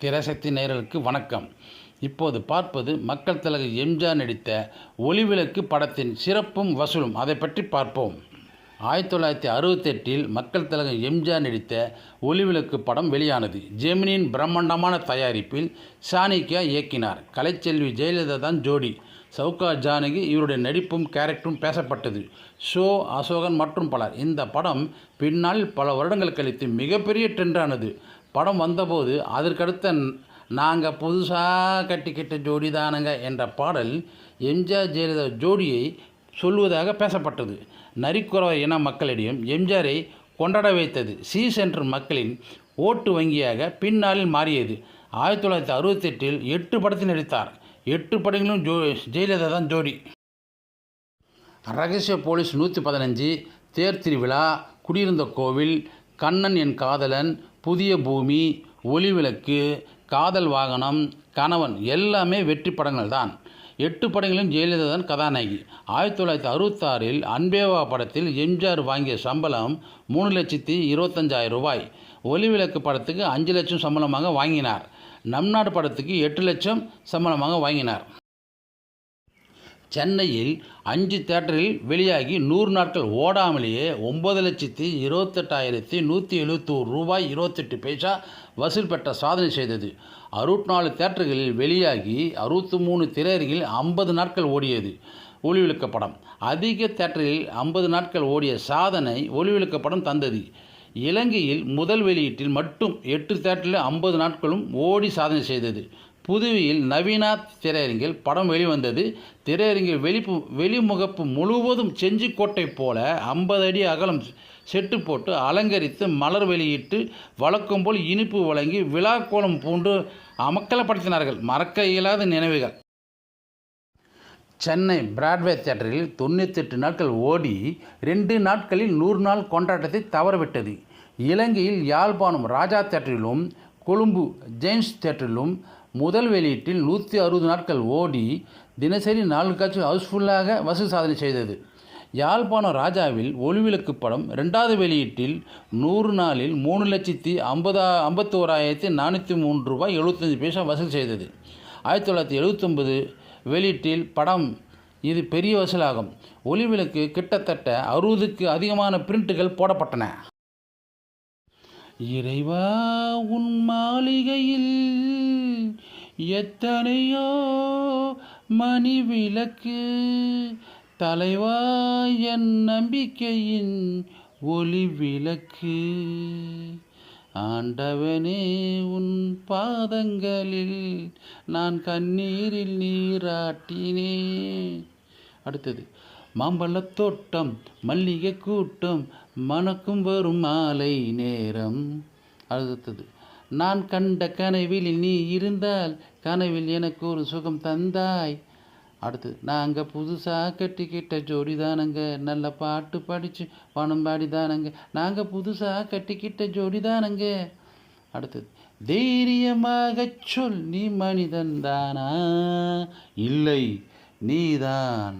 திரைசக்தி நேரலுக்கு வணக்கம். இப்போது பார்ப்பது மக்கள் தலைவர் எம்ஜிஆர் நடித்த ஒளிவிளக்கு படத்தின் சிறப்பும் வசூலும். அதை பற்றி பார்ப்போம். ஆயிரத்தி தொள்ளாயிரத்தி அறுபத்தெட்டில் மக்கள் தலைவர் எம்ஜிஆர் நடித்த ஒளிவிளக்கு படம் வெளியானது. ஜெமினியின் பிரம்மாண்டமான தயாரிப்பில் சாணிக்கியா இயக்கினார். கலைச்செல்வி ஜெயலலிதா தான் ஜோடி. சவுகா ஜானகி இவருடைய நடிப்பும் கேரக்டரும் பேசப்பட்டது. ஷோ அசோகன் மற்றும் பலர். இந்த படம் பின்னால் பல வருடங்கள் கழித்து மிகப்பெரிய ட்ரெண்டானது படம் வந்தபோது அதற்கடுத்த நாங்கள் புதுசாக கட்டிக்கிட்ட ஜோடி தானுங்க என்ற பாடல் எம்ஜிஆர் ஜெயலலிதா ஜோடியை சொல்வதாக பேசப்பட்டது. நரிக்குறவ இன மக்களிடையும் எம்ஜிஆரை கொண்டாட வைத்தது. சி சென்டர் மக்களின் ஓட்டு வங்கியாக பின்னாளில் மாறியது. ஆயிரத்தி தொள்ளாயிரத்தி அறுபத்தெட்டில் எட்டு படத்தில் நடித்தார். எட்டு படங்களும் ஜோ ஜெயலலிதா தான் ஜோடி. ரகசிய போலீஸ் நூற்றி பதினஞ்சு தேர் திருவிழா குடியிருந்த கோவில் கண்ணன் என் காதலன் புதிய பூமி ஒளிவிளக்கு காதல் வாகனம் கணவன் எல்லாமே வெற்றி படங்கள் தான். எட்டு படங்களிலும் ஜெயலலிதா தான் கதாநாயகி. ஆயிரத்தி தொள்ளாயிரத்தி அறுபத்தாறில் அன்பேவா படத்தில் எம்ஜிஆர் வாங்கிய சம்பளம் மூணு லட்சத்தி இருபத்தஞ்சாயிரம் ரூபாய். ஒளிவிளக்கு படத்துக்கு அஞ்சு லட்சம் சம்பளமாக வாங்கினார். நம்நாடு படத்துக்கு எட்டு லட்சம் சம்பளமாக வாங்கினார். சென்னையில் அஞ்சு தேட்டரில் வெளியாகி நூறு நாட்கள் ஓடாமலேயே ஒம்பது லட்சத்தி இருபத்தெட்டாயிரத்தி நூற்றி எழுபத்தோரு ரூபாய் இருபத்தெட்டு பைசா வசூல் பெற்ற சாதனை செய்தது. அறுபத்தி நாலு தேட்டர்களில் வெளியாகி அறுபத்தி மூணு திரையரங்கில் ஐம்பது நாட்கள் ஓடியது. ஒளிவிழுக்கப்படம் படம். அதிக தேட்டரில் ஐம்பது நாட்கள் ஓடிய சாதனை ஒளிவிழுக்கப்படம் படம் தந்தது. இலங்கையில் முதல் வெளியீட்டில் மட்டும் எட்டு தேட்டரில் ஐம்பது நாட்களும் ஓடி சாதனை செய்தது. புதுவையில் நவீனா திரையரங்கில் படம் வெளிவந்தது. திரையரங்கில் வெளிப்பு வெளிமுகப்பு முழுவதும் செஞ்சிக்கோட்டை போல ஐம்பது அடி அகலம் செட்டு போட்டு அலங்கரித்து மலர் வெளியிட்டு வழக்கம் போல் இனிப்பு வழங்கி விழாக்கோலம் பூண்டு அமக்கலப்படுத்தினார்கள். மறக்க இயலாத நினைவுகள். சென்னை பிராட்வே தியேட்டரில் தொண்ணூத்தெட்டு நாட்கள் ஓடி ரெண்டு நாட்களில் நூறு நாள் கொண்டாட்டத்தை தவறவிட்டது. இலங்கையில் யாழ்ப்பாணம் ராஜா தியேட்டரிலும் கொழும்பு ஜெயின்ஸ் தியேட்டரிலும் முதல் வெளியீட்டில் நூற்றி அறுபது நாட்கள் ஓடி தினசரி நாலு காட்சி ஹவுஸ்ஃபுல்லாக வசூல் சாதனை செய்தது. யாழ்ப்பாணம் ராஜாவில் ஒளிவிளக்கு படம் ரெண்டாவது வெளியீட்டில் நூறு நாளில் மூணு லட்சத்தி ஐம்பதா ஐம்பத்தோராயிரத்தி நானூற்றி மூன்று ரூபாய் எழுபத்தஞ்சு பைசா வசூல் செய்தது. ஆயிரத்தி தொள்ளாயிரத்தி எழுபத்தொம்பது வெளியீட்டில் படம் இது பெரிய வசூலாகும். ஒளிவிளக்கு கிட்டத்தட்ட அறுபதுக்கு அதிகமான பிரிண்ட்டுகள் போடப்பட்டன. இறைவா உன் மாளிகையில் எத்தனையோ மணி விளக்கு தலைவா என் நம்பிக்கையின் ஒளி விளக்கு ஆண்டவனே உன் பாதங்களில் நான் கண்ணீரில் நீராட்டினேன். அடுத்தது மாம்பழத் தோட்டம் மல்லிகை கூட்டம் மணக்கும் வரும் மாலை நேரம். அடுத்தது நான் கண்ட கனவில் நீ இருந்தால் கனவில் எனக்கு ஒரு சுகம் தந்தாய். அடுத்தது நாங்கள் புதுசாக கட்டிக்கிட்ட ஜோடி தானங்க நல்ல பாட்டு படித்து பணம் பாடி தானங்க நாங்கள் புதுசாக கட்டிக்கிட்ட ஜோடி தானங்க அடுத்தது தைரியமாக சொல் நீ மனிதன் தானா? இல்லை நீதான்.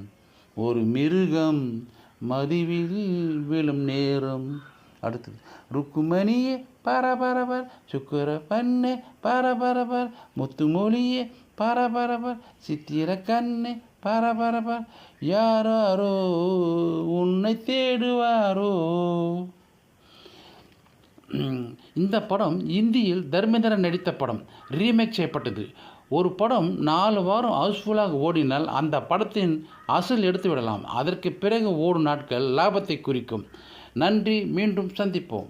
ஒரு மிருகம் மதிவில் விழும் நேரம். அடுத்தது ருக்குமணியே பரபரபர் சுக்கர பண்ணு பரபரபர் முத்துமொழியே பரபரபர் சித்திர கண்ணு பரபரபர். யாரோ உன்னை தேடுவாரோ? இந்த படம் இந்தியில் தர்மேந்திரன் நடித்த படம். ரீமேக் செய்யப்பட்டது. ஒரு படம் நாலு வாரம் ஹவுஸ்ஃபுல்லாக ஓடினால் அந்த படத்தின் அசல் எடுத்து விடலாம். அதற்கு பிறகு ஓடும் நாட்கள் லாபத்தை குறிக்கும். நன்றி. மீண்டும் சந்திப்போம்.